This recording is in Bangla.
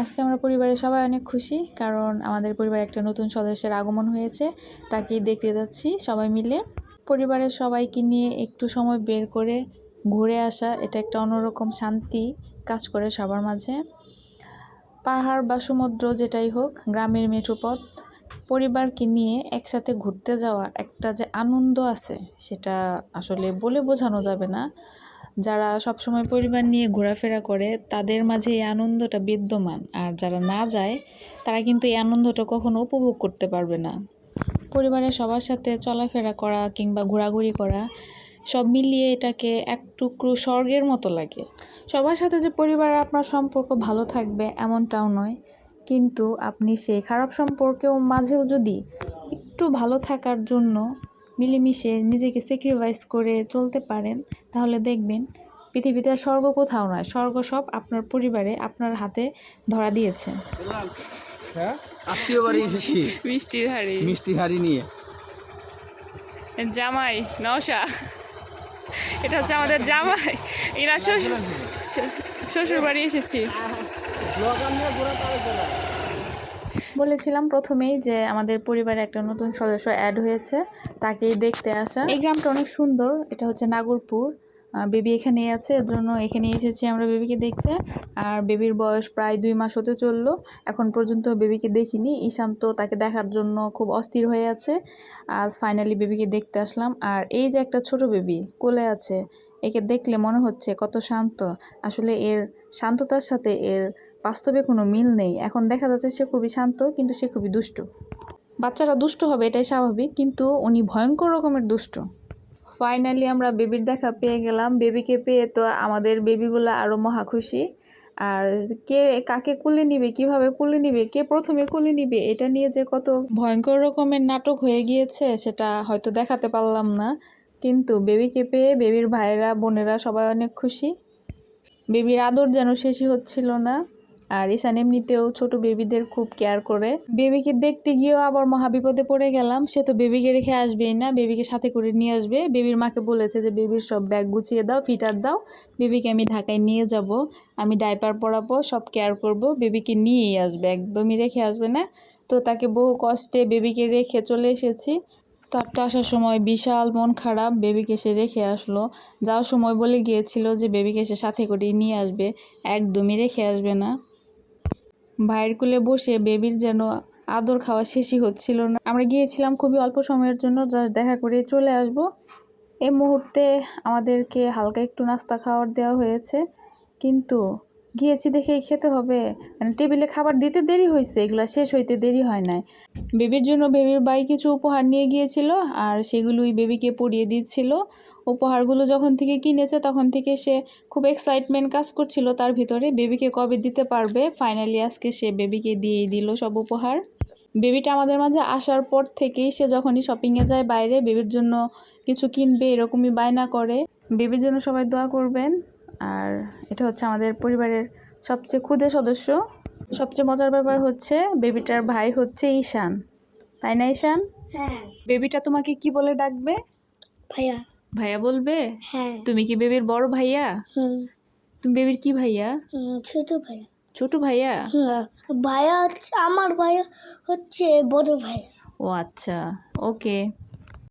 আজকে আমরা পরিবারের সবাই অনেক খুশি, কারণ আমাদের পরিবারে একটা নতুন সদস্যের আগমন হয়েছে তাকে দেখতে যাচ্ছি সবাই মিলে। পরিবারের সবাইকে নিয়ে একটু সময় বের করে ঘুরে আসা, এটা একটা অন্যরকম শান্তি কাজ করে সবার মাঝে। পাহাড় বা সমুদ্র যেটাই হোক, গ্রামের মেঠোপথ, পরিবারকে নিয়ে একসাথে ঘুরতে যাওয়ার একটা যে আনন্দ আছে, সেটা আসলে বলে বোঝানো যাবে না। যারা সবসময় পরিবার নিয়ে ঘোরাফেরা করে, তাদের মাঝে এই আনন্দটা বিদ্যমান। আর যারা না যায়, তারা কিন্তু এই আনন্দটা কখনো উপভোগ করতে পারবে না। পরিবারের সবার সাথে চলাফেরা করা কিংবা ঘোরাঘুরি করা, সব মিলিয়ে এটাকে এক টুকরো স্বর্গের মতো লাগে। সবার সাথে যে পরিবারের আপনার সম্পর্ক ভালো থাকবে এমনটাও নয়। কিন্তু আপনি সেই খারাপ সম্পর্কেও মাঝেও যদি একটু ভালো থাকার জন্য মিলেমিশে নিজেকে স্যাক্রিফাইস করে চলতে পারেন তাহলে দেখবেন পৃথিবীতে স্বর্গ কোথাও নয় স্বর্গ সব আপনার পরিবারে আপনার হাতে ধরা দিয়েছে। হ্যাঁ? আত্মীয় বাড়ি এসেছি। মিষ্টির হাড়ি। মিষ্টি হাড়ি নিয়ে। জামাই নওশা। এটা হচ্ছে আমাদের জামাই। এরা শ্বশুর শ্বশুর বাড়ি এসেছি বলেছিলাম প্রথমেই যে আমাদের পরিবারে একটা নতুন সদস্য অ্যাড হয়েছে, তাকেই দেখতে আসা। এই গ্রামটা অনেক সুন্দর, এটা হচ্ছে নাগরপুর। বেবি এখানে আছে, এর জন্য এখানে এসেছি আমরা বেবিকে দেখতে। আর বেবির বয়স প্রায় দুই মাস হতে চলল, এখন পর্যন্ত বেবিকে দেখিনি। ঈশান্ত তাকে দেখার জন্য খুব অস্থির হয়ে আছে। আজ ফাইনালি বেবিকে দেখতে আসলাম। আর এই যে একটা ছোট বেবি কোলে আছে, একে দেখলে মনে হচ্ছে কত শান্ত। আসলে এর শান্ততার সাথে এর বাস্তবে কোনো মিল নেই। এখন দেখা যাচ্ছে সে খুবই শান্ত, কিন্তু সে খুবই দুষ্টু। বাচ্চারা দুষ্ট হবে, এটাই স্বাভাবিক, কিন্তু উনি ভয়ঙ্কর রকমের দুষ্ট। ফাইনালি আমরা বেবির দেখা পেয়ে গেলাম। বেবিকে পেয়ে তো আমাদের বেবিগুলো আরও মহা খুশি। আর কে কাকে কুলে নিবে, কীভাবে কুলে নিবে, কে প্রথমে কুলে নিবে, এটা নিয়ে যে কত ভয়ঙ্কর রকমের নাটক হয়ে গিয়েছে, সেটা হয়তো দেখাতে পারলাম না। কিন্তু বেবিকে পেয়ে বেবির ভাইয়েরা, বোনেরা সবাই অনেক খুশি। বেবির আদর যেন শেষই হচ্ছিল না। আর ঈশান এমনিতেও ছোট বেবিদের খুব কেয়ার করে। বেবিকে দেখতে গিয়েও আবার মহা বিপদে পড়ে গেলাম। সে তো বেবিকে রেখে আসবেই না, বেবিকে সাথে করে নিয়ে আসবে। বেবির মাকে বলেছে যে, বেবির সব ব্যাগ গুছিয়ে দাও, ফিটার দাও। বেবিকে আমি ঢাকায় নিয়ে যাব। আমি ডাইপার পরাবো, সব কেয়ার করব। বেবিকে নিয়েই আসবে, একদমই রেখে আসবে না। তো তাকে বহু কষ্টে বেবিকে রেখে চলে এসেছি। তারটা আসার সময় বিশাল মন খারাপ, বেবিকে সে রেখে আসলো। যাওয়ার সময় বলে গিয়েছিল যে, বেবিকে সে সাথে করে নিয়ে আসবে, একদমই রেখে আসবে না। ভাইয়ের কোলে বসে বেবির যেন আদর খাওয়া শেষই হচ্ছিল না। আমরা গিয়েছিলাম খুবই অল্প সময়ের জন্য, জাস্ট দেখা করে চলে আসব। এই মুহূর্তে আমাদেরকে হালকা একটু নাস্তা খাওয়ার দেওয়া হয়েছে, কিন্তু গিয়েছি দেখেই খেতে হবে। মানে টেবিলে খাবার দিতে দেরি হয়েছে এগুলো শেষ হইতে দেরি হয় নাই। বেবির জন্য বেবির বাই কিছু উপহার নিয়ে গিয়েছিল আর সেগুলোই বেবিকে পরিয়ে দিচ্ছিল। উপহারগুলো যখন থেকে কিনেছে তখন থেকে সে খুব এক্সাইটমেন্ট কাজ করছিল, তার ভিতরে বেবিকে কবে দিতে পারবে? ফাইনালি আজকে সে বেবিকে দিয়েই দিল সব উপহার। বেবিটা আমাদের মাঝে আসার পর থেকেই সে যখনই শপিংয়ে যায় বাইরে, বেবির জন্য কিছু কিনবে এরকমই বায়না করে। বেবির জন্য সবাই দোয়া করবেন। আর এটা হচ্ছে আমাদের পরিবারের সবচেয়ে ক্ষুদে সদস্য। সবচেয়ে মজার ব্যাপার হচ্ছে বেবিটার ভাই হচ্ছে ঈশান। তাই না ঈশান? হ্যাঁ। বেবিটা তোমাকে কি বলে ডাকবে? ভাইয়া। ভাইয়া বলবে? হ্যাঁ। তুমি কি বেবির বড় ভাইয়া? হুম। তুমি বেবির কি ভাইয়া? ছোট ভাইয়া। ছোট ভাইয়া? হ্যাঁ ভাইয়া হচ্ছে আমার ভাইয়া হচ্ছে বড় ভাইয়া। ও আচ্ছা ওকে।